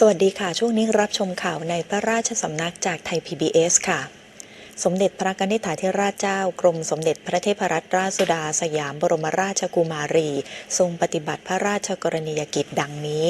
สวัสดีค่ะ ช่วงนี้รับชมข่าวในพระราชสำนักจากไทย PBS ค่ะ สมเด็จพระกนิษฐาธิราชเจ้ากรมสมเด็จพระเทพรัตนราชสุดาสยามบรมราชกุมารี ทรงปฏิบัติพระราชกรณียกิจดังนี้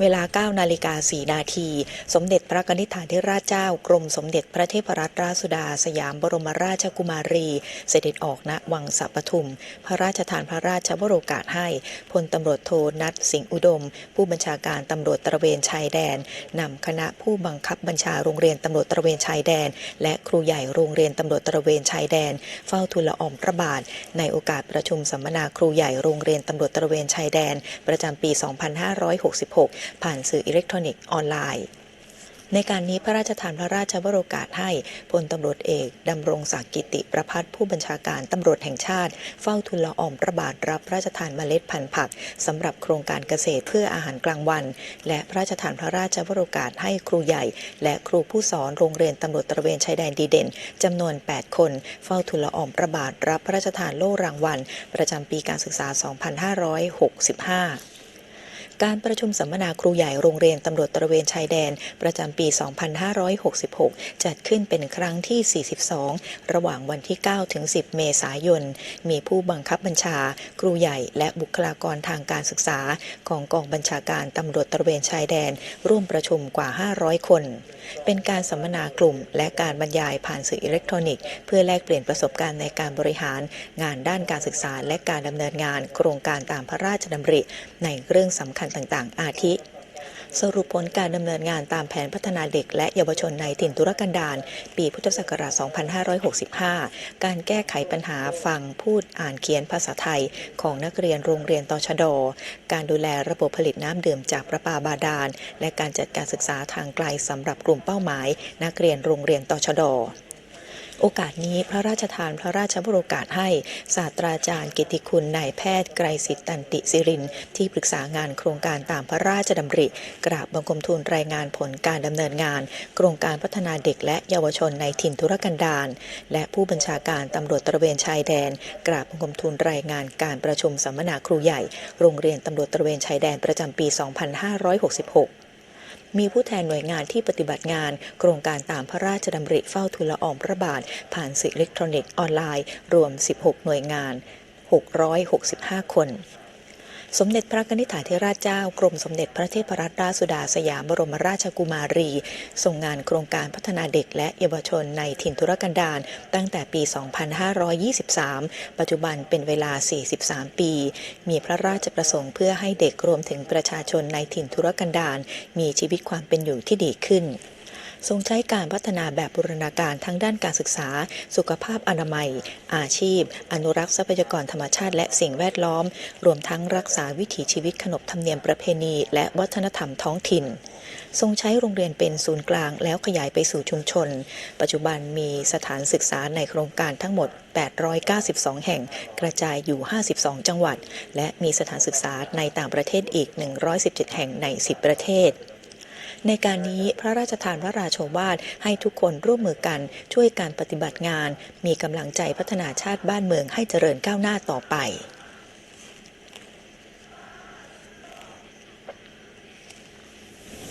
เวลา 9 นาฬิกา 4 นาที สมเด็จพระนิษฐาธิราชเจ้า กรมสมเด็จพระเทพรัตนราชสุดา สยามบรมราชกุมารี เสด็จออกณวังสัปทุม พระราชทานพระราชวโรกาสให้พลตำรวจโทนัทสิงห์อุดม ผู้บัญชาการตำรวจตระเวนชายแดนนำคณะผู้บังคับบัญชาโรงเรียนตำรวจตระเวนชายแดน และครูใหญ่โรงเรียนตำรวจตระเวนชายแดน เฝ้าทูลละอองพระบาท ในโอกาสประชุมสัมมนาครูใหญ่โรงเรียนตำรวจตระเวนชายแดน ประจำปี 2566ผ่านสื่ออิเล็กทรอนิกส์ออนไลน์ ในการนี้พระราชทานพระราชวโรกาสให้พลตำรวจเอกดำรงศักดิ์กิติประพัฒผู้บัญชาการตำรวจแห่งชาติ เฝ้าทุนละอองพระบาทรับพระราชทานเมล็ดพันธุ์ผักสำหรับโครงการเกษตรเพื่ออาหารกลางวัน และพระราชทานพระราชวโรกาสให้ครูใหญ่ และครูผู้สอนโรงเรียนตำรวจตระเวนชายแดนดีเด่นจำนวน 8 คน เฝ้าทุนละอองพระบาทรับพระราชทานโล่รางวัล ประจำปีการศึกษา 2565 การประชุมสัมมนาครูใหญ่โรงเรียนตำรวจตระเวนชายแดน ประจำปี 2566 จัดขึ้นเป็นครั้งที่ 42 ระหว่างวันที่ 9 ถึง 10 เมษายน มีผู้บังคับบัญชา ครูใหญ่และบุคลากรทางการศึกษา ของกองบัญชาการตำรวจตระเวนชายแดน ร่วมประชุมกว่า 500 คน เป็นการสัมมนากลุ่ม และการบรรยายผ่านสื่ออิเล็กทรอนิกส์เพื่อแลกเปลี่ยนประสบการณ์ในการบริหาร งานด้านการศึกษาและการดำเนินงาน โครงการตามพระราชดำริในเรื่องสำคัญต่างๆ อาทิ สรุปผลการดำเนินงานตามแผนพัฒนาเด็ก และเยาวชนในถิ่นทุรกันดารปีพุทธศักราช 2565 การแก้ไขปัญหาฟังพูดอ่านเขียนภาษาไทยของนักเรียนโรงเรียนตชด การดูแลระบบผลิตน้ำดื่มจากประปาบาดาล และการจัดการศึกษาทางไกลสำหรับกลุ่มเป้าหมาย นักเรียนโรงเรียนตชด โอกาสนี้พระราชทานพระราชวโรกาสให้ศาสตราจารย์กิติคุณนายแพทย์ไกรสิทธิ์ตันติสิริน ที่ปรึกษางานโครงการตามพระราชดำริ กราบบังคมทูลรายงานผลการดำเนินงาน โครงการพัฒนาเด็กและเยาวชนในถิ่นทุรกันดารและผู้บัญชาการตำรวจตระเวนชายแดน กราบบังคมทูลรายงานการประชุมสัมมนาครูใหญ่ โรงเรียนตำรวจตระเวนชายแดนประจำปี 2566 มีผู้แทนหน่วยงานที่ปฏิบัติงาน โครงการตามพระราชดำริเฝ้าทูลละอองพระบาท ผ่านสื่ออิเล็กทรอนิกส์ออนไลน์ รวม 16 หน่วยงาน 665 คน สมเด็จพระนิษฐาธิราชเจ้ากรมสมเด็จพระเทพรัตนราชสุดาสยามบรมราชกุมารี ส่งงานโครงการพัฒนาเด็กและเยาวชนในถิ่นทุรกันดารตั้งแต่ปี 2523 ปัจจุบันเป็นเวลา 43 ปี มีพระราชประสงค์เพื่อให้เด็กรวมถึงประชาชนในถิ่นทุรกันดารมีชีวิตความเป็นอยู่ที่ดีขึ้น ทรงใช้การพัฒนาแบบบูรณาการทั้งด้านการศึกษา สุขภาพอนามัย อาชีพ อนุรักษ์ทรัพยากรธรรมชาติและสิ่งแวดล้อม รวมทั้งรักษาวิถีชีวิตขนบธรรมเนียมประเพณี และวัฒนธรรมท้องถิ่น ทรงใช้โรงเรียนเป็นศูนย์กลางแล้วขยายไปสู่ชุมชน ปัจจุบันมีสถานศึกษาในโครงการทั้งหมด 892 แห่ง กระจายอยู่ 52 จังหวัด และมีสถานศึกษาในต่างประเทศอีก 117 แห่งใน 10 ประเทศ ในการนี้พระราชทานพระราโชวาทให้ทุกคนร่วมมือกันช่วยการปฏิบัติงาน มีกำลังใจพัฒนาชาติบ้านเมืองให้เจริญก้าวหน้าต่อไป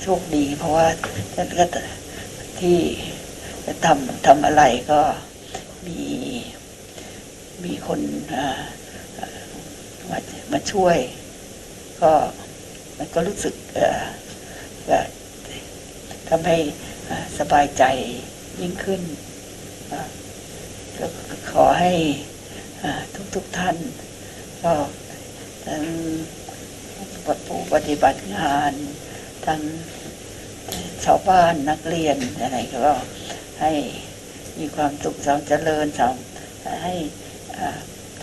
โชคดีเพราะว่าท่านก็ที่ทำทำอะไรก็มีมีคนมามาช่วย ก็มันก็รู้สึกแบบ ทำให้สบายใจยิ่งขึ้น ก็ขอให้ทุกทุกๆท่าน ก็ทั้งผู้ปฏิบัติงาน ทั้งชาวบ้านนักเรียนอะไรก็ให้มีความสุขสามเจริญสามให้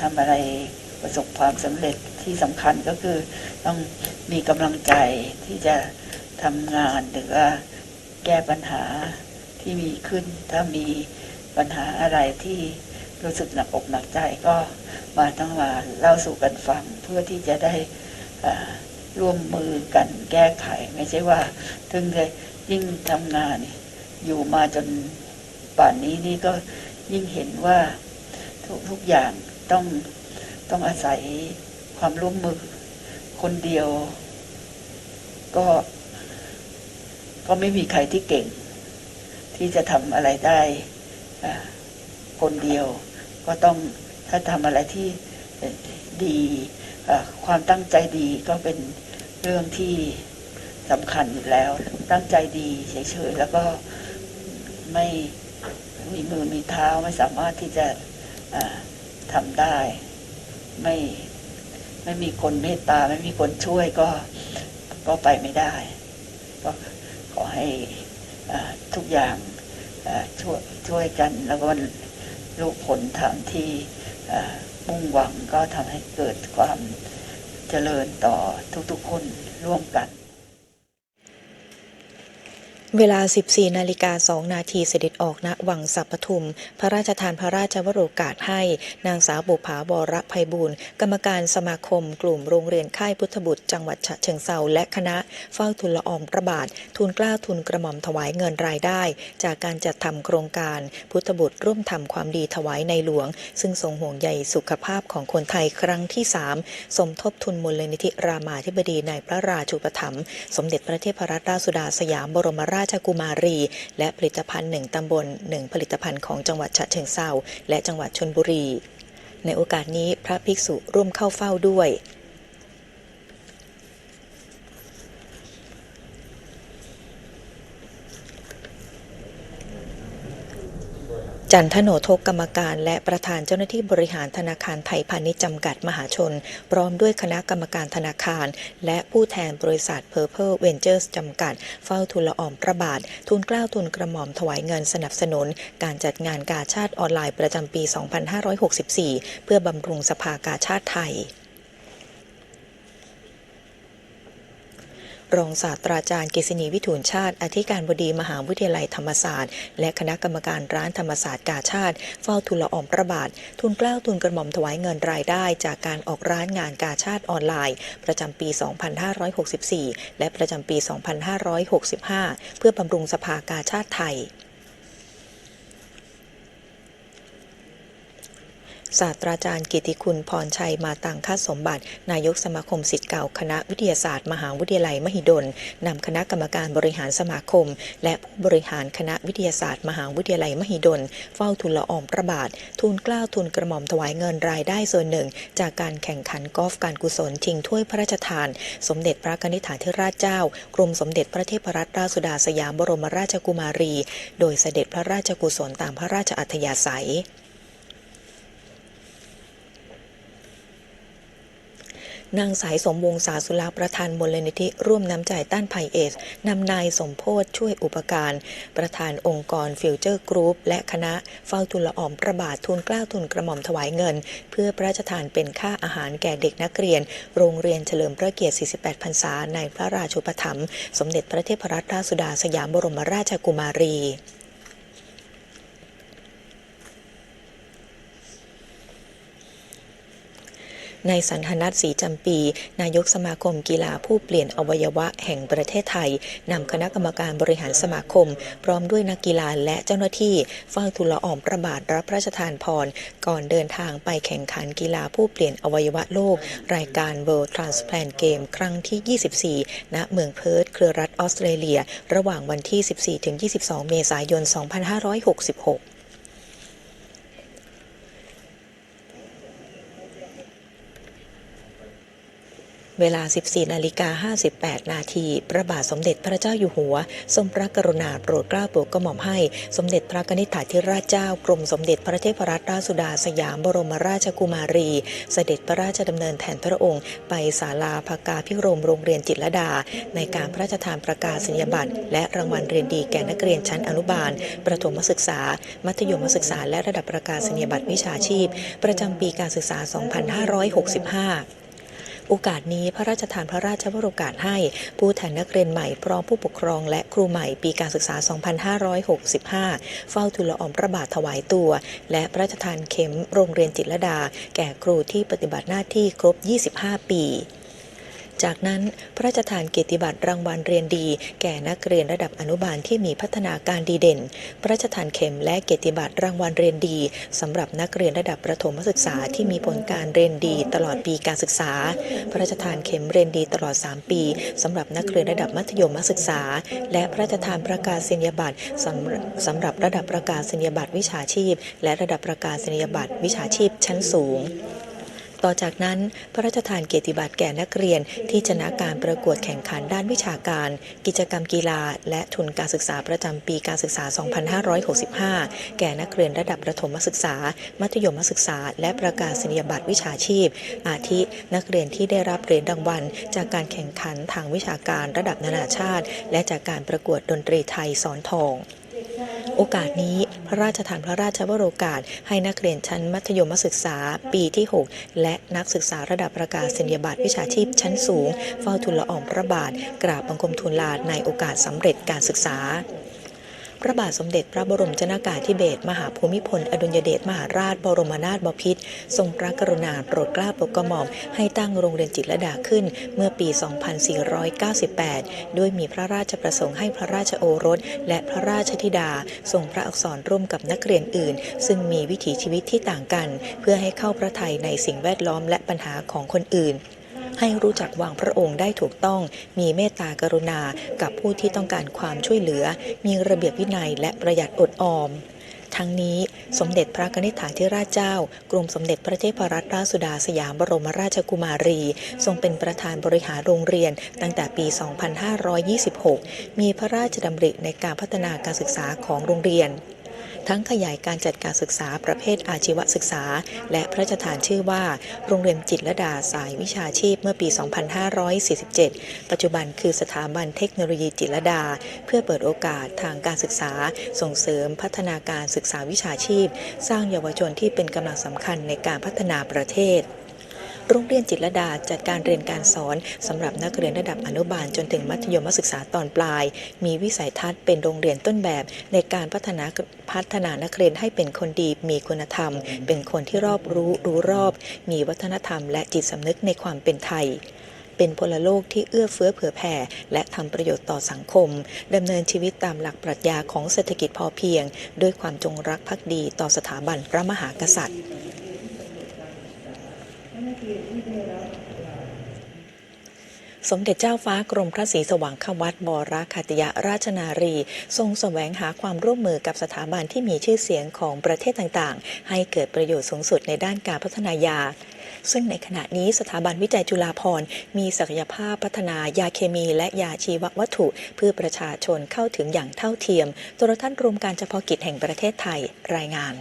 ทำอะไรประสบความสำเร็จที่สำคัญก็คือต้องมีกำลังใจที่จะทำงานหรือว่า แก้ปัญหาที่มีขึ้น ถ้ามีปัญหาอะไรที่รู้สึกหนักอกหนักใจก็มาต้องมาเล่าสู่กันฟังเพื่อที่จะได้ร่วมมือกันแก้ไข ไม่ใช่ว่าถึงจะยิ่งทำงานอยู่มาจนป่านนี้นี่ก็ยิ่งเห็นว่าทุกทุกอย่างต้องต้องอาศัยความร่วมมือ คนเดียว ก็ ก็ไม่มีใครที่เก่ง ที่จะทำอะไรได้คนเดียว ก็ต้องถ้าทำอะไรที่ดีความตั้งใจดีก็เป็นเรื่องที่สำคัญอยู่แล้ว ตั้งใจดีเฉยๆแล้วก็ไม่มีมือมีเท้าไม่สามารถที่จะทำได้ ไม่ไม่มีคนเมตตา ไม่มีคนช่วยก็ก็ไปไม่ได้ ขอให้อ่าทุกอย่างช่วยช่วยกันแล้วก็ลูกผลทางที่มุ่งหวังก็ทำให้เกิดความเจริญต่อทุกๆคนร่วมกัน เวลา 14 นาฬิกา 2 นาทีเสด็จออกณวังสัปทุม พระราชทานพระราชวโรกาสให้ นางสาวบุภาบรภัยบูรณ์กรรมการสมาคม กลุ่มโรงเรียนค่ายพุทธบุตร จังหวัดฉะเชิงเซาและคณะเฝ้าทุนละอองพระบาท ทุนกล้าทุนกระหม่อมถวายเงินรายได้ จากการจัดทำโครงการ พุทธบุตรร่วมทำความดีถวายในหลวง ซึ่งทรงห่วงใยสุขภาพของคนไทยครั้งที่ 3 สมทบทุนมูลนิธิรามาธิบดีในพระราชูปถัมภ์สมเด็จพระเทพรัตนราชสุดาสยามบรมราชกุมารี และผลิตภัณฑ์หนึ่งตำบลหนึ่งผลิตภัณฑ์ของจังหวัดฉะเชิงเซาและจังหวัดชนบุรี ในโอกาสนี้พระภิกษุร่วมเข้าเฝ้าด้วย จันทโนทกกรรมการและประธานเจ้าหน้าที่บริหารธนาคารไทยพาณิชย์จำกัดมหาชน พร้อมด้วยคณะกรรมการธนาคาร และผู้แทนบริษัท Purple Ventures จำกัด เฝ้าทุนละออมพระบาท ทุนกล้าวทุนกระหม่อมถวายเงินสนับสนุน การจัดงานกาชาติออนไลน์ประจำปี 2564 เพื่อบำรุงสภากาชาติไทย รองศาสตราจารย์กฤษณีวิถูลชาติ อธิการบดีมหาวิทยาลัยธรรมศาสตร์ และคณะกรรมการร้านธรรมศาสตร์กาชาติ เฝ้าทุนละออมพระบาท ทุนเกล้าทุนกระหม่อมถวายเงินรายได้ จากการออกร้านงานกาชาติออนไลน์ ประจำปี 2564 และประจำปี 2565 เพื่อบำรุงสภากาชาติไทย ศาสตราจารย์กิติคุณพรชัยมาตังคาสมบัติ นายกสมาคมสิทธิ์เก่าคณะวิทยาศาสตร์ มหาวิทยาลัยมหิดลนำคณะกรรมการบริหารสมาคม และผู้บริหารคณะวิทยาศาสตร์ มหาวิทยาลัยมหิดล เฝ้าทุนละออมพระบาท ทุนกล้าทุนกระหม่อมถวายเงินรายได้ส่วนหนึ่ง จากการแข่งขันกอล์ฟการกุศลชิงถ้วยพระราชทาน สมเด็จพระนิธิฐาธิราชเจ้ากรมสมเด็จพระเทพรัตนราชสุดาสยามบรมราชกุมารี โดยเสด็จพระราชกุศลตามพระราชอัธยาศัย นางสายสมวงศาสุลาประธานมูลนิธิร่วมน้ำใจต้านภัยเอสนำนายสมโพธช่วยอุปการ ประธานองค์กรฟิวเจอร์กรุ๊ปและคณะเฝ้าทุนละออมพระบาททุนกล้าทุนกระหม่อมถวายเงิน เพื่อพระราชทานเป็นค่าอาหารแก่เด็กนักเรียน โรงเรียนเฉลิมพระเกียรติ 48 พรรษาในพระราชูปถัมภ์สมเด็จพระเทพรัตนราชสุดาสยามบรมราชกุมารี ในสันทนัทศรีจำปี นายกสมาคมกีฬาผู้เปลี่ยนอวัยวะแห่งประเทศไทยนำคณะกรรมการบริหารสมาคม พร้อมด้วยนักกีฬาและเจ้าหน้าที่เฝ้าทุลละออมพระบาทรับพระราชทานพร ก่อนเดินทางไปแข่งขันกีฬาผู้เปลี่ยนอวัยวะโลก รายการ World Transplant Game ครั้งที่ 24 ณ เมืองเพิร์ธเครือรัฐออสเตรเลีย ระหว่างวันที่ 14-22 เมษายน 2566 เวลา 14นาฬิกา58 นาที พระบาทสมเด็จพระเจ้าอยู่หัว ทรงพระกรุณาโปรดเกล้าโปรดกระหม่อมให้ สมเด็จพระนิธิถาธิราชเจ้ากรมสมเด็จพระเทพรัตนราชสุดาสยามบรมราชกุมารี เสด็จพระราชดำเนินแทนพระองค์ ไปศาลาภากาพิรมโรงเรียนจิตรดา ในการพระราชทานประกาศนียบัตร และรางวัลเรียนดีแก่นักเรียนชั้นอนุบาล ประถมศึกษา มัธยมศึกษา และระดับประกาศนียบัตรวิชาชีพ ประจำปีการศึกษา 2565 โอกาสนี้พระราชทานพระราชวโรกาสให้ ผู้แทนนักเรียนใหม่พร้อมผู้ปกครองและครูใหม่ปีการศึกษา 2565 เฝ้าทุลลออมพระบาทถวายตัว และพระราชทานเข็มโรงเรียนจิตรดา แก่ครูที่ปฏิบัติหน้าที่ครบ 25 ปี จากนั้นพระราชทานเกียรติบัตรรางวัลเรียนดี แก่นักเรียนระดับอนุบาลที่มีพัฒนาการดีเด่น พระราชทานเข็มและเกียรติบัตรรางวัลเรียนดีสำหรับนักเรียนระดับประถมศึกษาที่มีผลการเรียนดีตลอดปีการศึกษา พระราชทานเข็มเรียนดีตลอด 3 ปีสำหรับนักเรียนระดับมัธยมศึกษา และพระราชทานประกาศนียบัตรสำหรับสำหรับระดับประกาศนียบัตรวิชาชีพ และระดับประกาศนียบัตรวิชาชีพชั้นสูง ต่อจากนั้นพระราชทานเกียรติบัตรแก่นักเรียนที่ชนะการประกวดแข่งขันด้านวิชาการ กิจกรรมกีฬา และทุนการศึกษาประจำปีการศึกษา 2565 แก่นักเรียนระดับประถมศึกษา มัธยมศึกษา และประกาศนียบัตรวิชาชีพ อาทินักเรียนที่ได้รับเหรียญรางวัลจากการแข่งขันทางวิชาการระดับนานาชาติ และจากการประกวดดนตรีไทยสอนทอง โอกาสนี้พระราชทานพระราชวโรกาส ให้นักเรียนชั้นมัธยมศึกษาปีที่ 6 และนักศึกษาระดับประกาศนียบัตรวิชาชีพชั้นสูง เฝ้าทุลละอองพระบาท กราบบังคมทูลลาในโอกาสสำเร็จการศึกษา พระบาทสมเด็จพระบรมชนากาธิเบศรมหาภูมิพล อดุลยเดชมหาราช บรมนาถบพิตรทรงพระกรุณาโปรดเกล้าโปรดกระหม่อมให้ตั้งโรงเรียนจิตรลดาขึ้นเมื่อปี 2498 ด้วยมีพระราชประสงค์ให้พระราชโอรส และพระราชธิดาทรงพระอักษรร่วมกับนักเรียนอื่น ซึ่งมีวิถีชีวิตที่ต่างกัน เพื่อให้เข้าพระทัยในสิ่งแวดล้อมและปัญหาของคนอื่น ให้รู้จักวางพระองค์ได้ถูกต้อง มีเมตตากรุณา กับผู้ที่ต้องการความช่วยเหลือ มีระเบียบวินัยและประหยัดอดออมทั้งนี้สมเด็จพระกนิษฐาธิราชเจ้า กรมสมเด็จพระเทพรัตนราชสุดาสยามบรมราชกุมารี ทรงเป็นประธานบริหารโรงเรียนตั้งแต่ปี 2526 มีพระราชดำริในการพัฒนาการศึกษาของโรงเรียน ทั้งขยายการจัดการศึกษาประเภทอาชีวศึกษา และพระราชทานชื่อว่า โรงเรียนจิตรดาสายวิชาชีพเมื่อปี 2547 ปัจจุบันคือสถาบันเทคโนโลยีจิตรดา เพื่อเปิดโอกาสทางการศึกษา ส่งเสริมพัฒนาการศึกษาวิชาชีพ สร้างเยาวชนที่เป็นกำลังสำคัญในการพัฒนาประเทศ โรงเรียนจิตรดาจัดการเรียนการสอนสำหรับนักเรียนระดับอนุบาลจนถึงมัธยมศึกษาตอนปลาย มีวิสัยทัศน์เป็นโรงเรียนต้นแบบ ในการพัฒนาพัฒนานักเรียนให้เป็นคนดีมีคุณธรรม เป็นคนที่รอบรู้รู้รอบ มีวัฒนธรรม และจิตสำนึกในความเป็นไทยเป็นพลโลกที่เอื้อเฟื้อเผื่อแผ่ และทำประโยชน์ต่อสังคมดำเนินชีวิตตามหลักปรัชญาของเศรษฐกิจพอเพียง ด้วยความจงรักภักดีต่อสถาบันพระมหากษัตริย์ สมเด็จเจ้าฟ้ากรมพระศรีสว่างควัตบรคติยราชนารี ทรงแสวงหาความร่วมมือกับสถาบันที่มีชื่อเสียงของประเทศต่างๆ ให้เกิดประโยชน์สูงสุดในด้านการพัฒนายา ซึ่งในขณะนี้สถาบันวิจัยจุฬาภรณ์มีศักยภาพพัฒนายาเคมีและยาชีววัตถุ เพื่อประชาชนเข้าถึงอย่างเท่าเทียมโทรทัศน์รวมการเฉพาะกิจแห่งประเทศไทยรายงาน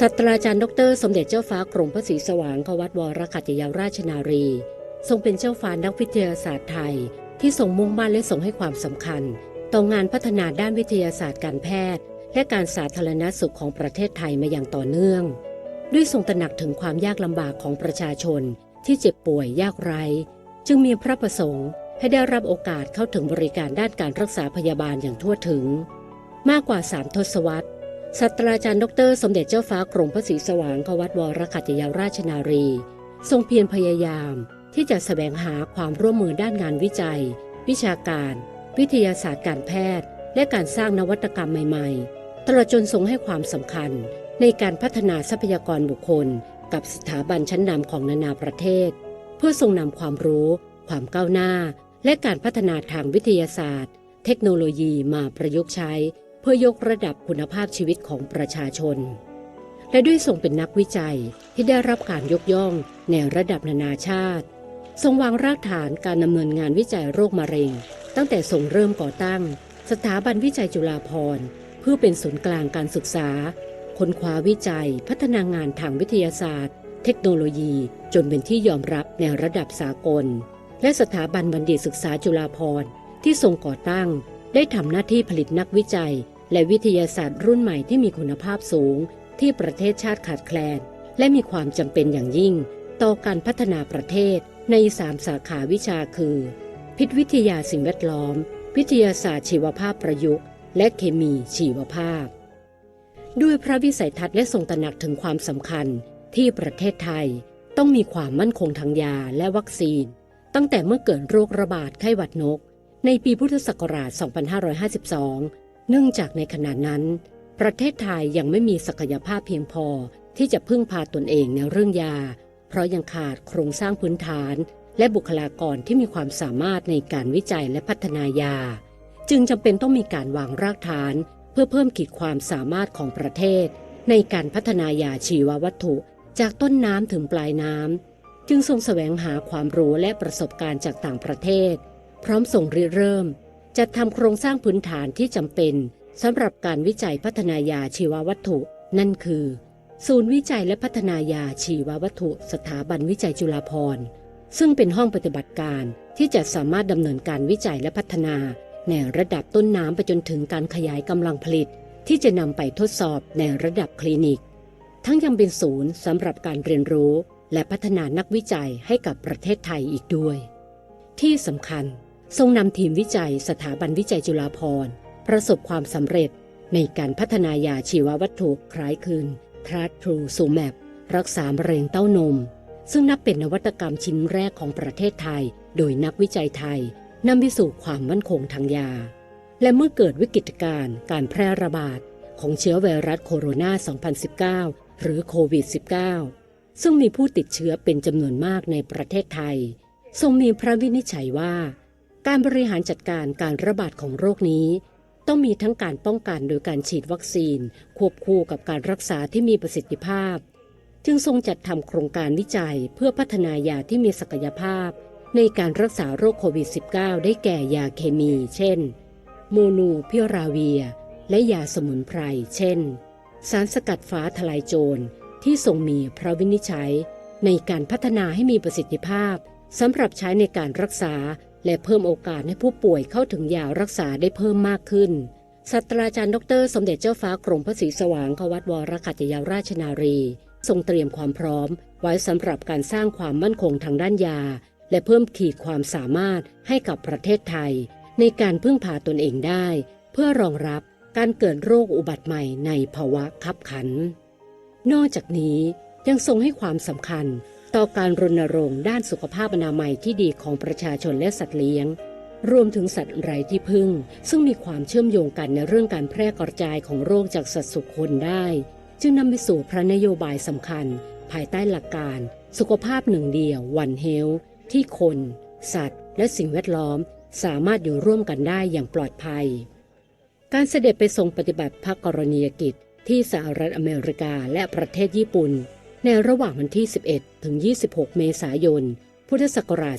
ศาสตราจารย์ดอกเตอรสมเด็จเจ้าฟ้ากรมพระศรีสว่างควัตวรคัตยาราชนารี ทรงเป็นเจ้าฟ้านักวิทยาศาสตร์ไทย ที่ทรงมุ่งมั่นและทรงให้ความสำคัญ ต่องานพัฒนาด้านวิทยาศาสตร์การแพทย์ และการสาธารณสุขของประเทศไทยมาอย่างต่อเนื่อง ด้วยทรงตระหนักถึงความยากลำบากของประชาชน ที่เจ็บป่วยยากไร้ จึงมีพระประสงค์ให้ได้รับโอกาสเข้าถึงบริการด้านการรักษาพยาบาลอย่างทั่วถึง มากกว่าสามทศวรรษ ศาสตราจารย์ดอกเตอรสมเด็จเจ้าฟ้ากรมพระศรีสว่างควัตวรคัตยาราชนารี ทรงเพียรพยายาม ที่จะสแสวงหาความร่วมมือด้านงานวิจัย วิชาการ วิทยาศาสตร์การแพทย์ และการสร้างนวัตกรรมใหม่ๆ ตลอดจนทรงให้ความสำคัญ ในการพัฒนาทรัพยากรบุคคล กับสถาบันชั้นนำของนานาประเทศ เพื่อทรงนำความรู้ ความก้าวหน้า และการพัฒนาทางวิทยาศาสตร์ เทคโนโลยีมาประยุกต์ใช้ พื่อยกระดับคุณภาพชีวิตของประชาชน และด้วยทรงเป็นนักวิจัยที่ได้รับการยกย่องในระดับนานาชาติ ทรงวางรากฐานการดำเนินงานวิจัยโรคมะเร็ง ตั้งแต่ทรงเริ่มก่อตั้ง สถาบันวิจัยจุฬาภรณ์เพื่อเป็นศูนย์กลางการศึกษา ค้นคว้าวิจัย พัฒนางานทางวิทยาศาสตร์ เทคโนโลยี จนเป็นที่ยอมรับในระดับสากล และสถาบันบัณฑิตศึกษาจุฬาภรณ์ที่ทรงก่อตั้งได้ทำหน้าที่ผลิตนักวิจัย และวิทยาศาสตร์รุ่นใหม่ที่มีคุณภาพสูง ที่ประเทศชาติขาดแคลน และมีความจำเป็นอย่างยิ่ง ต่อการพัฒนาประเทศในสามสาขาวิชาคือ พิษวิทยาสิ่งแวดล้อม วิทยาศาสตร์ชีวภาพประยุกต์ และเคมีชีวภาพ ด้วยพระวิสัยทัศน์และทรงตระหนักถึงความสำคัญที่ประเทศไทยต้องมีความมั่นคงทางยาและวัคซีน ตั้งแต่เมื่อเกิดโรคระบาดไข้หวัดนก ในปีพุทธศักราช 2552 เนื่องจากในขณะนั้น ประเทศไทยยังไม่มีศักยภาพเพียงพอที่จะพึ่งพาตนเองในเรื่องยา เพราะยังขาดโครงสร้างพื้นฐาน และบุคลากรที่มีความสามารถในการวิจัยและพัฒนายา จึงจำเป็นต้องมีการวางรากฐาน เพื่อเพิ่มขีดความสามารถของประเทศ ในการพัฒนายาชีววัตถุ จากต้นน้ำถึงปลายน้ำจึงทรงแสวงหาความรู้และประสบการณ์จากต่างประเทศ พร้อมส่งริเริ่ม จัดทำโครงสร้างพื้นฐานที่จำเป็นสำหรับการวิจัยพัฒนายาชีววัตถุ นั่นคือ ศูนย์วิจัยและพัฒนายาชีววัตถุ สถาบันวิจัยจุฬาภรณ์ซึ่งเป็นห้องปฏิบัติการที่จะสามารถดำเนินการวิจัยและพัฒนา ในระดับต้นน้ำไปจนถึงการขยายกำลังผลิต ที่จะนำไปทดสอบในระดับคลินิก ทั้งยังเป็นศูนย์สำหรับการเรียนรู้ และพัฒนานักวิจัยให้กับประเทศไทยอีกด้วย ที่สำคัญ ทรงนำทีมวิจัยสถาบันวิจัยจุฬาภรณ์ ประสบความสำเร็จในการพัฒนายาชีววัตถุคล้ายคลึงทรัสทรูซูแมปรักษามะเร็งเต้านม ซึ่งนับเป็นนวัตกรรมชิ้นแรกของประเทศไทย โดยนักวิจัยไทยนำไปสู่ความมั่นคงทางยา และเมื่อเกิดวิกฤตการณ์การแพร่ระบาด ของเชื้อไวรัสโคโรนา 2019 หรือโควิด -19 ซึ่งมีผู้ติดเชื้อเป็นจำนวนมากในประเทศไทย ทรงมีพระวินิจฉัยว่า การบริหารจัดการการระบาดของโรคนี้ ต้องมีทั้งการป้องกันโดยการฉีดวัคซีน ควบคู่กับการรักษาที่มีประสิทธิภาพ จึงทรงจัดทำโครงการวิจัยเพื่อพัฒนายาที่มีศักยภาพ ในการรักษาโรคโควิด -19 ได้แก่ยาเคมี เช่น โมนูพิราเวีย และยาสมุนไพร เช่น สารสกัดฟ้าทลายโจรที่ทรงมีพระวินิจฉัย ในการพัฒนาให้มีประสิทธิภาพสำหรับใช้ในการรักษา และเพิ่มโอกาสให้ผู้ป่วยเข้าถึงยารักษาได้เพิ่มมากขึ้นศาสตราจารย์ดร สมเด็จเจ้าฟ้ากรมพระศรีสว่างควัตวรคัตยาราชนารี ทรงเตรียมความพร้อม ไว้สำหรับการสร้างความมั่นคงทางด้านยา และเพิ่มขีดความสามารถให้กับประเทศไทย ในการพึ่งพาตนเองได้ เพื่อรองรับการเกิดโรคอุบัติใหม่ในภาวะคับขัน นอกจากนี้ยังทรงให้ความสำคัญ ต่อการรณรงค์ด้านสุขภาพอนามัยที่ดีของประชาชนและสัตว์เลี้ยง รวมถึงสัตว์ไร้ที่พึ่ง ซึ่งมีความเชื่อมโยงกันในเรื่องการแพร่กระจายของโรคจากสัตว์สู่คนได้ จึงนำไปสู่พระนโยบายสำคัญ ภายใต้หลักการ สุขภาพหนึ่งเดียววันเฮลที่คน สัตว์ และสิ่งแวดล้อม สามารถอยู่ร่วมกันได้อย่างปลอดภัย การเสด็จไปทรงปฏิบัติพระกรณียกิจที่สหรัฐอเมริกาและประเทศญี่ปุ่น ในระหว่างวันที่ 11 ถึง 26 เมษายน พุทธศักราช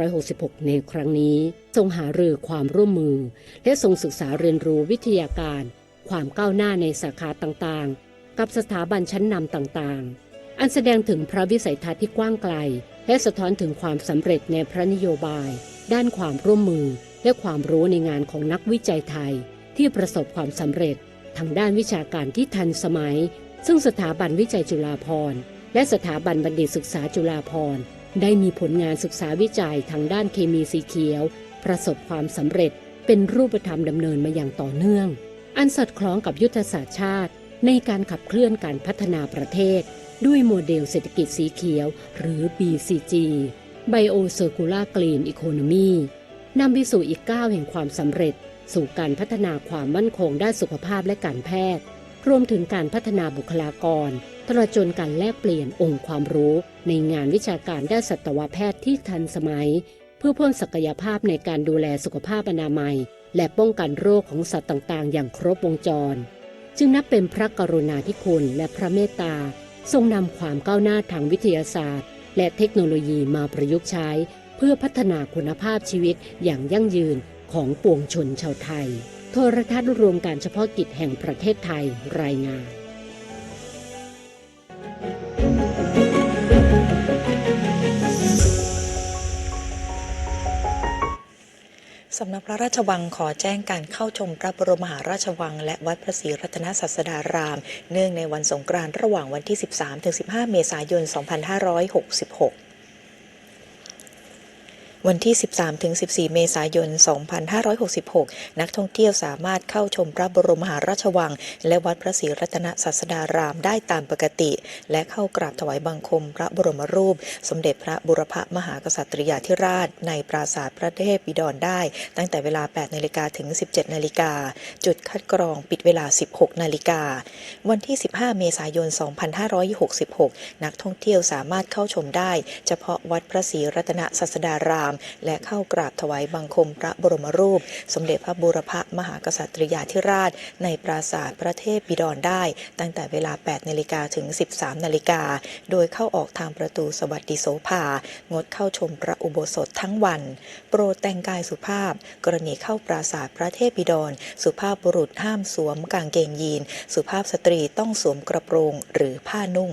2566 ในครั้งนี้ทรงหารือความร่วมมือ และทรงศึกษาเรียนรู้วิทยาการ ความก้าวหน้าในสาขาต่างๆ กับสถาบันชั้นนำต่างๆ อันแสดงถึงพระวิสัยทัศน์ที่กว้างไกล และสะท้อนถึงความสำเร็จในพระนโยบาย ด้านความร่วมมือและความรู้ในงานของนักวิจัยไทย ที่ประสบความสำเร็จทางด้านวิชาการที่ทันสมัย ซึ่งสถาบันวิจัยจุฬาภรณ์ และสถาบันบัณฑิตศึกษาจุฬาภรณ์ ได้มีผลงานศึกษาวิจัยทางด้านเคมีสีเขียว ประสบความสำเร็จเป็นรูปธรรมดำเนินมาอย่างต่อเนื่อง อันสอดคล้องกับยุทธศาสตร์ชาติ ในการขับเคลื่อนการพัฒนาประเทศ ด้วยโมเดลเศรษฐกิจสีเขียว หรือ BCG Bio Circular Green Economy นำไปสู่อีกก้าวแห่งความสำเร็จ สู่การพัฒนาความมั่นคงด้านสุขภาพและการแพทย์ รวมถึงการพัฒนาบุคลากร ตลอดจนการแลกเปลี่ยนองค์ความรู้ในงานวิชาการด้านสัตวแพทย์ที่ทันสมัย เพื่อเพิ่มศักยภาพในการดูแลสุขภาพอนามัย และป้องกันโรคของสัตว์ต่างๆ อย่างครบวงจร จึงนับเป็นพระกรุณาธิคุณและพระเมตตา ทรงนำความก้าวหน้าทางวิทยาศาสตร์ และเทคโนโลยีมาประยุกต์ใช้ เพื่อพัฒนาคุณภาพชีวิตอย่างยั่งยืนของปวงชนชาวไทย โทรทัศน์รวมการเฉพาะกิจแห่งประเทศไทยรายงานสำนักพระราชวังขอแจ้งการเข้าชมพระบรมมหาราชวัง และวัดพระศรีรัตนศาสดาราม เนื่องในวันสงกรานต์ระหว่างวันที่ 13-15 เมษายน 2566 วันที่ 13-14 เมษายน 2566 นักท่องเที่ยวสามารถเข้าชมพระบรมมหาราชวัง และวัดพระศรีรัตนศาสดารามได้ตามปกติ และเข้ากราบถวายบังคมพระบรมรูป สมเด็จพระบุรพมหากษัตริยาธิราช ในปราสาทพระเทพบิดรได้ ตั้งแต่เวลา 8 นาฬิกาถึง 17 นาฬิกา จุดคัดกรองปิดเวลา 16 นาฬิกา วันที่ 15 เมษายน 2566 นักท่องเที่ยวสามารถเข้าชมได้ เฉพาะวัดพระศรีรัตนศาสดารามและเข้ากราบถวายบังคมพระบรมรูป สมเด็จพระบูรพมหากษัตริยาธิราช ในปราสาทพระเทพบิดรได้ ตั้งแต่เวลา 8 นาฬิกาถึง 13 นาฬิกา โดยเข้าออกทางประตูสวัสดิโสภางดเข้าชมพระอุโบสถทั้งวัน โปรดแต่งกายสุภาพ กรณีเข้าปราสาทพระเทพบิดร สุภาพบุรุษห้ามสวมกางเกงยีน สุภาพสตรีต้องสวมกระโปรงหรือผ้านุ่ง